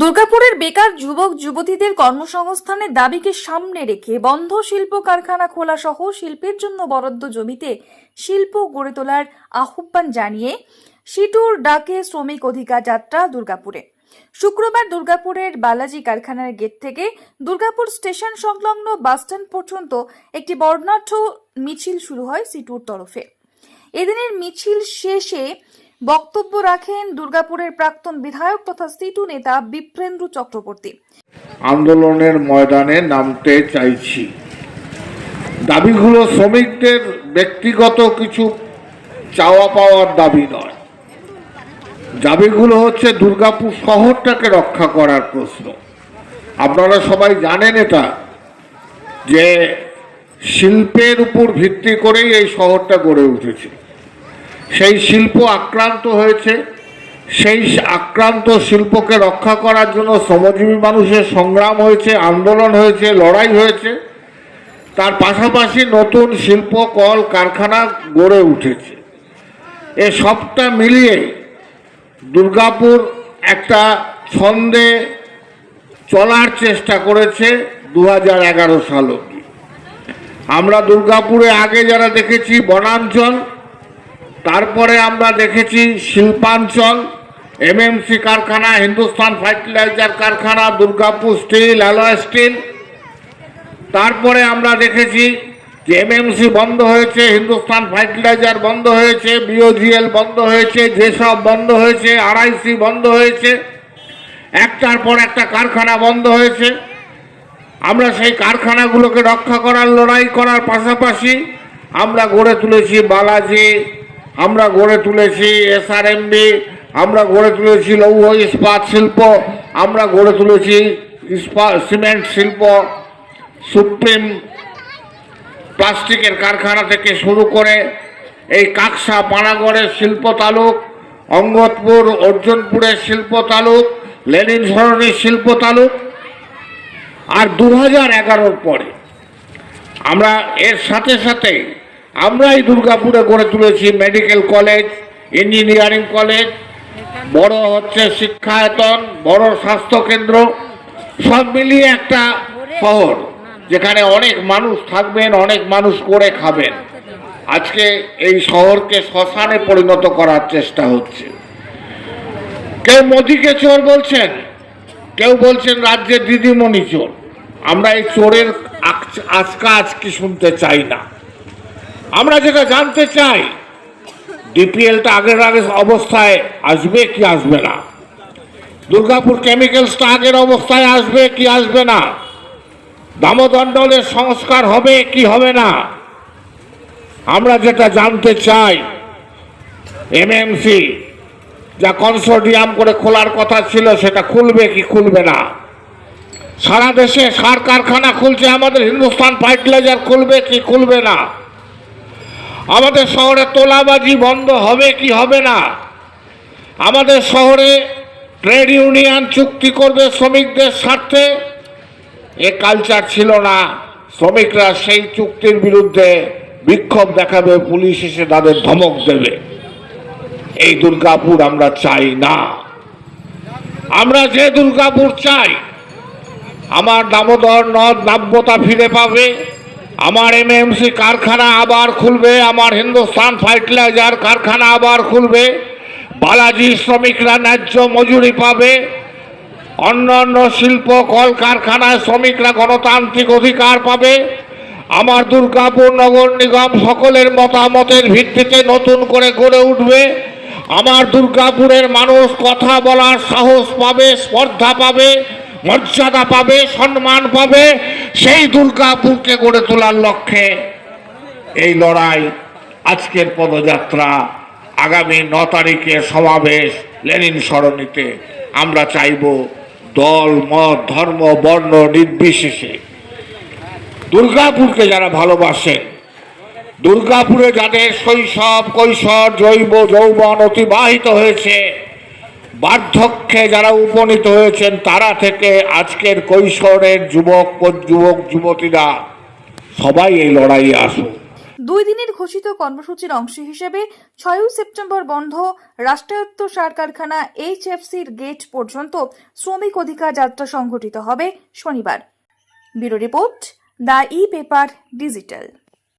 দুর্গাপুরের বেকার যুবক যুবতীদের কর্মসংস্থানের দাবিকে সামনে রেখে বন্ধ শিল্প কারখানা খোলা সহ শিল্পের জন্য বরাদ্দ জমিতে শিল্প গড়ে তোলার আহ্বান জানিয়ে সিটুর ডাকে শ্রমিক অধিকার যাত্রা দুর্গাপুরে। শুক্রবার দুর্গাপুরের বালাজি কারখানার গেট থেকে দুর্গাপুর স্টেশন সংলগ্ন বাসস্ট্যান্ড পর্যন্ত একটি বর্ণাঢ্য মিছিল শুরু হয় সিটুর তরফে। এদিনের মিছিল শেষে বক্তব্য রাখেন দুর্গাপুরের প্রাক্তন বিধায়ক তথা সিটু নেতা বিপ্রেন্দ্র চক্রবর্তী। আন্দোলনের ময়দানে নামতে চাইছি। দাবিগুলো শ্রমিকদের ব্যক্তিগত কিছু চাওয়া পাওয়ার দাবি নয়। দাবিগুলো হচ্ছে দুর্গাপুর শহরটাকে রক্ষা করার প্রশ্ন। আপনারা সবাই জানেন এটা, যে শিল্পের উপর ভিত্তি করেই এই শহরটা গড়ে উঠেছে। সেই শিল্প আক্রান্ত হয়েছে। সেই আক্রান্ত শিল্পকে রক্ষা করার জন্য শ্রমজীবী মানুষের সংগ্রাম হয়েছে, আন্দোলন হয়েছে, লড়াই হয়েছে। তার পাশাপাশি নতুন শিল্প, কল, কারখানা গড়ে উঠেছে। এ সবটা মিলিয়ে দুর্গাপুর একটা ছন্দে চলার চেষ্টা করেছে দু হাজার এগারো সাল অবধি। আমরা দুর্গাপুরে আগে যারা দেখেছি, বনাঞ্চল তারপরে আমরা দেখেছি শিল্পাঞ্চল এমএমসি কারখানা, হিন্দুস্তান ফার্টিলাইজার কারখানা, দুর্গাপুর স্টিল অ্যালয় স্টিল। তারপরে আমরা দেখেছি যে এমএমসি বন্ধ হয়েছে, হিন্দুস্তান ফার্টিলাইজার বন্ধ হয়েছে বিওজিএল বন্ধ হয়েছে, যেসব বন্ধ হয়েছে আরআইসি বন্ধ হয়েছে, একটার পর একটা কারখানা বন্ধ হয়েছে। আমরা সেই কারখানাগুলোকে রক্ষা করার, লড়াই করার পাশাপাশি আমরা গড়ে তুলেছি বালাজি আমরা গড়ে তুলেছি এসআরএমবি আমরা গড়ে তুলেছি লৌহ ইস্পাত শিল্প, আমরা গড়ে তুলেছি ইস্পাত সিমেন্ট শিল্প, সুপ্রিম প্লাস্টিকের কারখানা থেকে শুরু করে এই কাকসা পানাগড়ের শিল্প তালুক অঙ্গতপুর অর্জুনপুরের শিল্প তালুক, লেনিন সরণির শিল্প তালুক, আর দু হাজার পরে আমরা এর সাথে সাথে আমরাই দুর্গাপুরে গড়ে তুলেছি মেডিকেল কলেজ ইঞ্জিনিয়ারিং কলেজ বড় হচ্ছে শিক্ষায়তন, বড় স্বাস্থ্যকেন্দ্র, সব মিলিয়ে একটা শহর যেখানে অনেক মানুষ থাকবেন, অনেক মানুষ করে খাবেন। আজকে এই শহরকে শ্মশানে পরিণত করার চেষ্টা হচ্ছে। কেউ মোদিকে চোর বলছেন, কেউ বলছেন রাজ্যের দিদিমণি চোর। আমরা এই চোরের আজকা আজকি শুনতে চাই না। আমরা যেটা জানতে চাই, ডিপিএলটা আগের আগের অবস্থায় আসবে কি আসবে না? দুর্গাপুর কেমিক্যালসটা আগের অবস্থায় আসবে কি আসবে না? দামোদণ্ডলের সংস্কার হবে কি হবে না? আমরা যেটা জানতে চাই এমএমসি যা কনসোর্টিয়াম করে খোলার কথা ছিল, সেটা খুলবে কি খুলবে না? সারা দেশে সার কারখানা খুলছে, আমাদের হিন্দুস্তান ফার্টিলাইজার খুলবে কি খুলবে না? আমাদের শহরে তোলাবাজি বন্ধ হবে কি হবে না? আমাদের শহরে ট্রেড ইউনিয়ন চুক্তি করবে শ্রমিকদের স্বার্থে? এ কালচার ছিল না। শ্রমিকরা সেই চুক্তির বিরুদ্ধে বিক্ষোভ দেখাবে, পুলিশ এসে তাদের ধমক দেবে। এই দুর্গাপুর আমরা চাই না। আমরা যে দুর্গাপুর চাই, আমার দামোদর নদ নাব্যতা ফিরে পাবে। আমার এমএমসি কারখানা আবার খুলবে, আমার হিন্দুস্তান ফার্টিলাইজার কারখানা আবার খুলবে, বালাজি শ্রমিকরা ন্যায্য মজুরি পাবে, অন্যান্য শিল্প কল কারখানায় শ্রমিকরা গণতান্ত্রিক অধিকার পাবে, আমার দুর্গাপুর নগর নিগম সকলের মতামতের ভিত্তিতে নতুন করে গড়ে উঠবে, আমার দুর্গাপুরের মানুষ কথা বলার সাহস পাবে, স্পর্ধা পাবে, মর্যাদা পাবে, সম্মান পাবে সেই দুর্গাপুরকে গড়ে তোলার লক্ষ্যে এই লড়াই, আজকের পদযাত্রা, আগামী ন তারিখে সমাবেশ লেনিন সরণিতে। আমরা চাইব দল, মত, ধর্ম, বর্ণ নির্বিশেষে। দুর্গাপুরকে যারা ভালোবাসেন দুর্গাপুরে যাদের শৈশব, কৈশোর, জৈব, যৌবন অতিবাহিত হয়েছে বার্ধক্যে যারা উপনীত হয়েছেন, তারা থেকে আজকের কৈশোরের যুবক যুবক, যুবতীরা সবাই এই লড়াইয়ে আসুন দুই দিনের ঘোষিত কর্মসূচির অংশ হিসেবে ছয়ই সেপ্টেম্বর বন্ধ রাষ্ট্রায়ত্ত সার কারখানা এইচ এইচএফসির গেট পর্যন্ত শ্রমিক অধিকার যাত্রা সংঘটিত হবে শনিবার। Bureau report, the E paper digital.